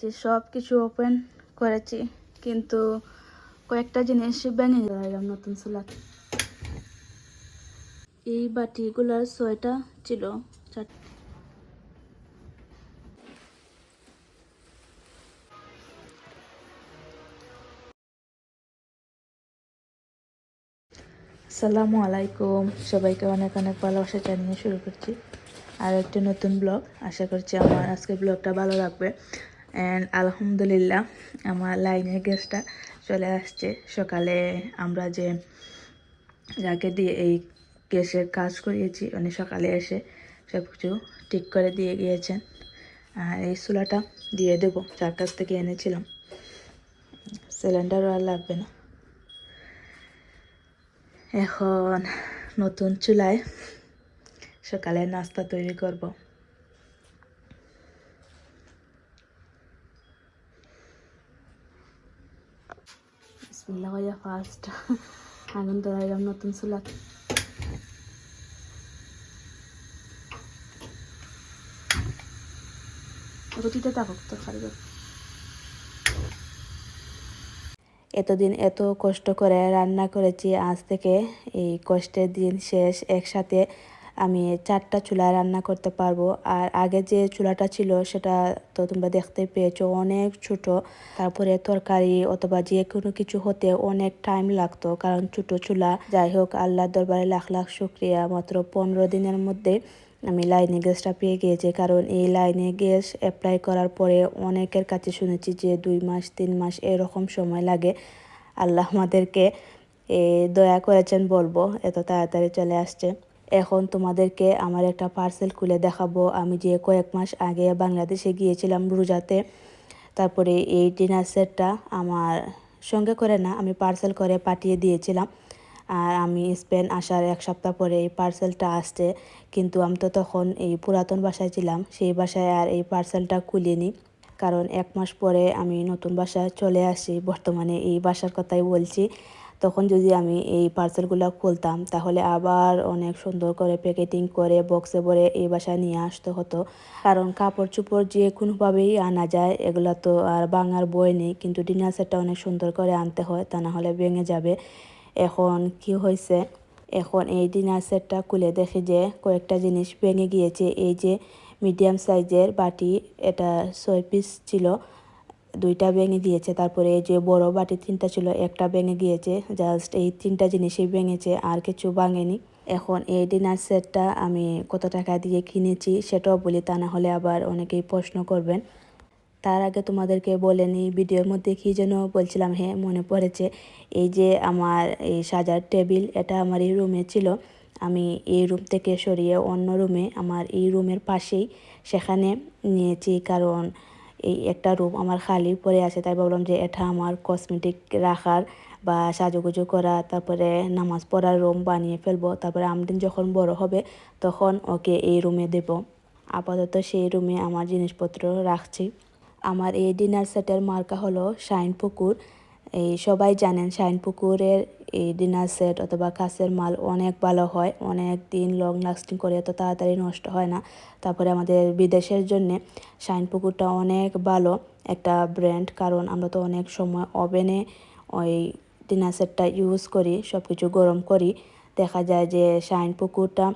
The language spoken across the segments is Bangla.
যে সব কিছু ওপেন করেছি কিন্তু কয়েকটা জিনিস ভেঙে গেলাম নতুন চুলাত। এই বাটিগুলোর ছয়টা ছিল আসসালামু আলাইকুম। সবাইকে অনেক অনেক ভালোবাসা জানিয়ে শুরু করছি। আর একটি নতুন ব্লগ আশা করছি আমার আজকের ব্লগটা ভালো লাগবে। অ্যান্ড আলহামদুলিল্লাহ আমার লাইনের গ্যাসটা চলে আসছে। সকালে আমরা যে যাকে দিয়ে এই গ্যাসের কাজ করিয়েছি, উনি সকালে এসে সব কিছু ঠিক করে দিয়ে গিয়েছেন। আর এই চুলাটা দিয়ে দেবো, যার কাছ থেকে এনেছিলাম। সিলিন্ডারও আর লাগবে না। এখন নতুন চুলায় সকালে নাস্তা তৈরি করব। বিসমিল্লাহ ভাইয়া ফার্স্ট আগুন ধরাইলাম নতুন চুলা রুটিতে থাকুক তো খালি এতদিন এত কষ্ট করে রান্না করেছি, আজ থেকে এই কষ্টের দিন শেষ, একসাথে আমি চারটা চুলায় রান্না করতে পারব। আর আগে যে চুলাটা ছিল সেটা তো তোমরা দেখতে পেয়েছ অনেক ছোট। তারপরে তরকারি অথবা যে কোনো কিছু হতে অনেক টাইম লাগতো কারণ ছোট চুলা। যাই হোক আল্লাহর দরবারে লাখ লাখ শুক্রিয়া। মাত্র পনেরো দিনের মধ্যে আমি লাইনে গ্যাসটা পেয়ে গিয়েছি কারণ এই লাইনে গ্যাস অ্যাপ্লাই করার পরে অনেকের কাছে শুনেছি যে দুই মাস তিন মাস এরকম সময় লাগে। আল্লাহ আমাদেরকে এ, দয়া করেছেন বলব এত তাড়াতাড়ি চলে আসছে। এখন তোমাদেরকে আমার একটা পার্সেল খুলে দেখাবো। আমি যে কয়েক মাস আগে বাংলাদেশে গিয়েছিলাম রোজাতে, তারপরে এই ডিনার সেটটা আমার সঙ্গে করে না, আমি পার্সেল করে পাঠিয়ে দিয়েছিলাম। আর আমি স্পেন আসার এক সপ্তাহ পরে এই পার্সেলটা আসছে। কিন্তু আমি তো তখন এই পুরাতন বাসায় ছিলাম, সেই বাসায় আর এই পার্সেলটা খুলিনি। কারণ এক মাস পরে আমি নতুন বাসায় চলে আসি, বর্তমানে এই বাসার কথাই বলছি। তখন যদি আমি এই পার্সেলগুলো খুলতাম, তাহলে আবার অনেক সুন্দর করে প্যাকেটিং করে বক্সে ভরে এই বাসায় নিয়ে আসতে হতো। কারণ কাপড় চোপড় যে কোনোভাবেই আনা যায়, এগুলো তো আর বাঙার বই নেই। কিন্তু ডিনার সেটটা অনেক সুন্দর করে আনতে হয়, তা না হলে ভেঙে যাবে। এখন কি হয়েছে? এখন এই ডিনার সেটটা খুলে দেখি যে কয়েকটা জিনিস ভেঙে গিয়েছে। এই যে মিডিয়াম সাইজের বাটি, এটা ছয় পিস ছিল। দুইটা ভেঙে দিয়েছে। তারপরে এই যে বড় বাটি তিনটা ছিল, একটা ভেঙে গিয়েছে জাস্ট এই তিনটা জিনিসই ভেঙেছে, আর কিছু ভাঙেনি। এখন এই ডিনার সেটটা আমি কত টাকা দিয়ে কিনেছি সেটাও বলি, তা না হলে আবার অনেকেই প্রশ্ন করবেন। তার আগে তোমাদেরকে বলে নিই, ভিডিওর মধ্যে কি যেন বলছিলাম হ্যাঁ মনে পড়েছে। এই যে আমার এই সাজার টেবিল, এটা আমার এই রুমে ছিল। আমি এই রুম থেকে সরিয়ে অন্য রুমে, আমার এই রুমের পাশেই সেখানে নিয়েছি। কারণ এই একটা রুম আমার খালি পড়ে আছে, তাই ভাবলাম যে এটা আমার কসমেটিক রাখার বা সাজুগুজু করা, তারপরে নামাজ পড়ার রুম বানিয়ে ফেলব, তারপরে আমদিন যখন বড় হবে তখন ওকে এই রুমে দেব। আপাতত সেই রুমে আমার জিনিসপত্র রাখছি। আমার এই ডিনার সেটের মার্কা হলো শাইন পুকুর। এই সবাই জানেন শাইন পুকুরের এই ডিনার সেট অথবা কাছের মাল অনেক ভালো হয়, অনেক দিন লং লাস্টিং করে এত তাড়াতাড়ি নষ্ট হয় না। তারপরে আমাদের বিদেশের জন্য শাইন পুকুরটা অনেক ভালো একটা ব্র্যান্ড কারণ আমরা তো অনেক সময় ওভেনে ওই ডিনার সেটটা ইউজ করি সব কিছু গরম করি। দেখা যায় যে শাইন পুকুরটা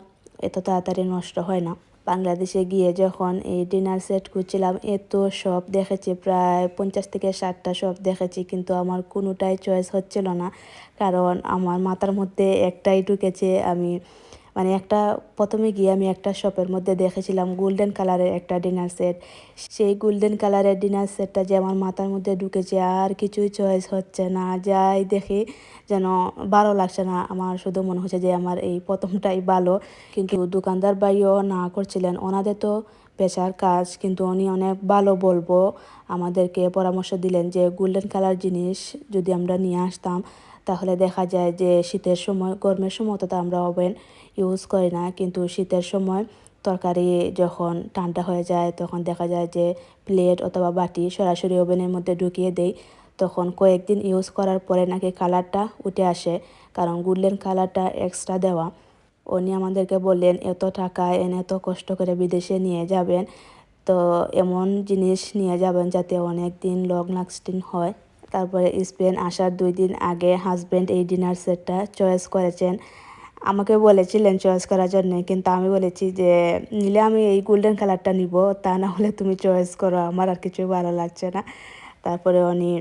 এত তাড়াতাড়ি নষ্ট হয় না। বাংলাদেশে গিয়ে যখন এই ডিনার সেট খুঁজছিলাম এত সব দেখেছি, প্রায় পঞ্চাশ থেকে ষাটটা সব দেখেছি, কিন্তু আমার কোনোটাই চয়েস হচ্ছিল না। কারণ আমার মাথার মধ্যে একটাই ঢুকেছে, আমি মানে একটা, প্রথমে গিয়ে আমি একটা শপের মধ্যে দেখেছিলাম গোল্ডেন কালারের একটা ডিনার সেট সেই গোল্ডেন কালারের ডিনার সেটটা যে আমার মাথার মধ্যে ঢুকেছে, আর কিছুই চয়েস হচ্ছে না। যাই দেখি যেন ভালো লাগছে না। আমার শুধু মনে হচ্ছে যে আমার এই প্রথমটাই ভালো। কিন্তু দোকানদার ভাইও না করছিলেন। ওনাদের তো পেশার কাজ, কিন্তু উনি অনেক ভালো বলব। আমাদেরকে পরামর্শ দিলেন যে গোল্ডেন কালার জিনিস যদি আমরা নিয়ে আসতাম তাহলে দেখা যায় যে শীতের সময়, গরমের সময় তো আমরা ওভেন ইউজ করি না। কিন্তু শীতের সময় তরকারি যখন ঠান্ডা হয়ে যায়, তখন দেখা যায় যে প্লেট অথবা বাটি সরাসরি ওভেনের মধ্যে ঢুকিয়ে দেই। তখন কয়েকদিন ইউজ করার পরে নাকি কালারটা উঠে আসে। কারণ গোল্ডেন কালারটা এক্সট্রা দেওয়া। উনি আমাদেরকে বললেন, এত টাকা, এনে এত কষ্ট করে বিদেশে নিয়ে যাবেন। তো এমন জিনিস নিয়ে যাবেন যাতে অনেক দিন লং লাস্টিং হয়। তারপরে স্পেন আসার দুই দিন আগে হাজব্যান্ড এই ডিনার সেটটা চয়েস করেছেন। আমাকে বলেছিলেন চয়েস করার জন্য, কিন্তু আমি বলেছি যে, নিলে আমি এই গোল্ডেন কালারটা নিব, তা না হলে তুমি চয়েস করো, আমার আর কিছু ভালো লাগছে না। তারপরে উনি,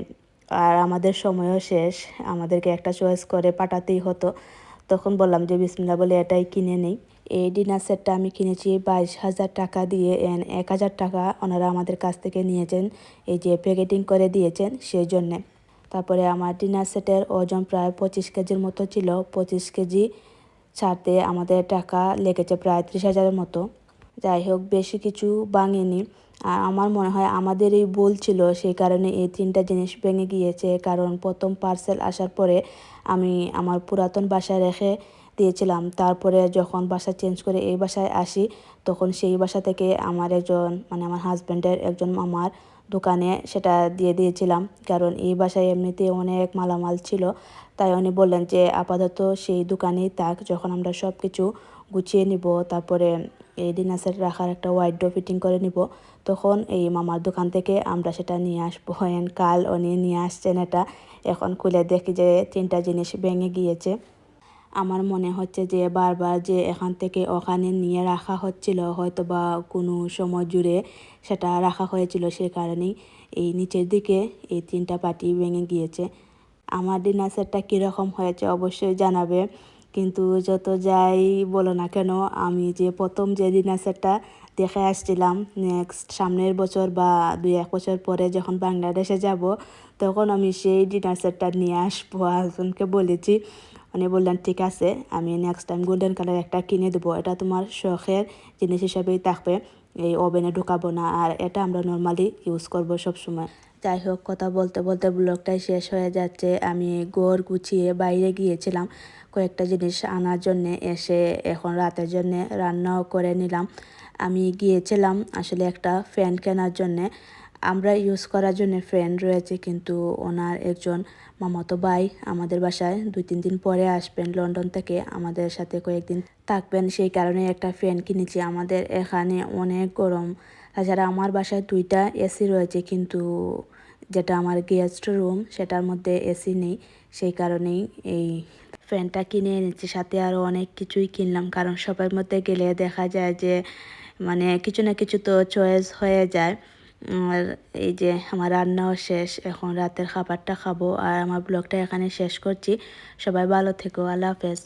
আর আমাদের সময়ও শেষ, আমাদেরকে একটা চয়েস করে পাঠাতেই হতো। তখন বললাম যে বিসমিল্লা বলে এটাই কিনে নেই। এই ডিনার সেটটা আমি কিনেছি বাইশ হাজার টাকা দিয়ে এন এক হাজার টাকা ওনারা আমাদের কাছ থেকে নিয়েছেন, এই যে প্যাকেটিং করে দিয়েছেন সেই জন্যে। তারপরে আমার ডিনার সেটের ওজন প্রায় পঁচিশ কেজির মতো ছিল, পঁচিশ কেজি ছাড়তে আমাদের টাকা লেগেছে প্রায় ত্রিশ হাজারের মতো। যাই হোক, বেশি কিছু ভাঙেনি। আর আমার মনে হয় আমাদের এই ভুল ছিল, সেই কারণে এই তিনটা জিনিস ভেঙে গিয়েছে, কারণ প্রথম পার্সেল আসার পরে আমি আমার পুরাতন বাসায় রেখে দিয়েছিলাম। তারপরে যখন বাসা চেঞ্জ করে এই বাসায় আসি, তখন সেই বাসা থেকে আমার একজন মানে আমার হাজব্যান্ডের একজন মামার দোকানে সেটা দিয়ে দিয়েছিলাম। কারণ এই বাসায় এমনিতে অনেক মালামাল ছিল। তাই উনি বললেন যে, আপাতত সেই দোকানেই থাক। যখন আমরা সব কিছু গুছিয়ে নিব, তারপরে এই ডিনার সেট রাখার একটা ওয়াইড ফিটিং করে নিব, তখন এই মামার দোকান থেকে আমরা সেটা নিয়ে আসব। এন্ড কাল উনি নিয়ে আসছেন এটা। এখন খুলে দেখি যে তিনটা জিনিস ভেঙে গিয়েছে। আমার মনে হচ্ছে যে বারবার যে এখান থেকে ওখানে নিয়ে রাখা হচ্ছিল হয়তো বা কোনো সময় জুড়ে সেটা রাখা হয়েছিল সে কারণেই এই নিচের দিকে এই তিনটা পাটি ভেঙে গিয়েছে। আমার ডিনার সেটটা কীরকম হয়েছে অবশ্যই জানাবে, কিন্তু যত যাই বলো না কেন, আমি যে প্রথম যে ডিনার সেটটা দেখে আসছিলাম নেক্সট সামনের বছর বা দুই এক বছর পরে যখন বাংলাদেশে যাব, তখন আমি সেই ডিনার সেটটা নিয়ে আসব হাজব্যান্ডকে বলেছি। উনি বললেন, ঠিক আছে, আমি নেক্সট টাইম গোল্ডেন কালার একটা কিনে দেবো। এটা তোমার শখের জিনিস হিসাবেই থাকবে। এই ওভেনে ঢুকাবো না। আর এটা আমরা নর্মালি ইউজ করব সবসময়। যাই হোক, কথা বলতে বলতে ব্লগটাই শেষ হয়ে যাচ্ছে। আমি গোর গুছিয়ে বাইরে গিয়েছিলাম কয়েকটা জিনিস আনার জন্যে। এসে এখন রাতের জন্যে রান্নাও করে নিলাম। আমি গিয়েছিলাম আসলে একটা ফ্যান কেনার জন্যে। আমরা ইউজ করার জন্য ফ্যান রয়েছে কিন্তু ওনার একজন মামাতো ভাই আমাদের বাসায় দুই, তিন দিন পরে আসবেন লন্ডন থেকে। আমাদের সাথে কয়েকদিন থাকবেন, সেই কারণে একটা ফ্যান কিনেছি। আমাদের এখানে অনেক গরম। তাছাড়া আমার বাসায় দুইটা এসি রয়েছে কিন্তু যেটা আমার গেস্ট রুম সেটার মধ্যে এসি নেই। সেই কারণেই এই ফ্যানটা কিনে এনেছি। সাথে আরও অনেক কিছুই কিনলাম, কারণ সবার মধ্যে গেলে দেখা যায় যে মানে কিছু না কিছু তো চয়েস হয়ে যায়। আর এই যে আমার রান্নাও শেষ, এখন রাতের খাবারটা খাব আর আমার ব্লগটা এখানে শেষ করছি। সবাই ভালো থেকো, আল্লাহ হাফেজ।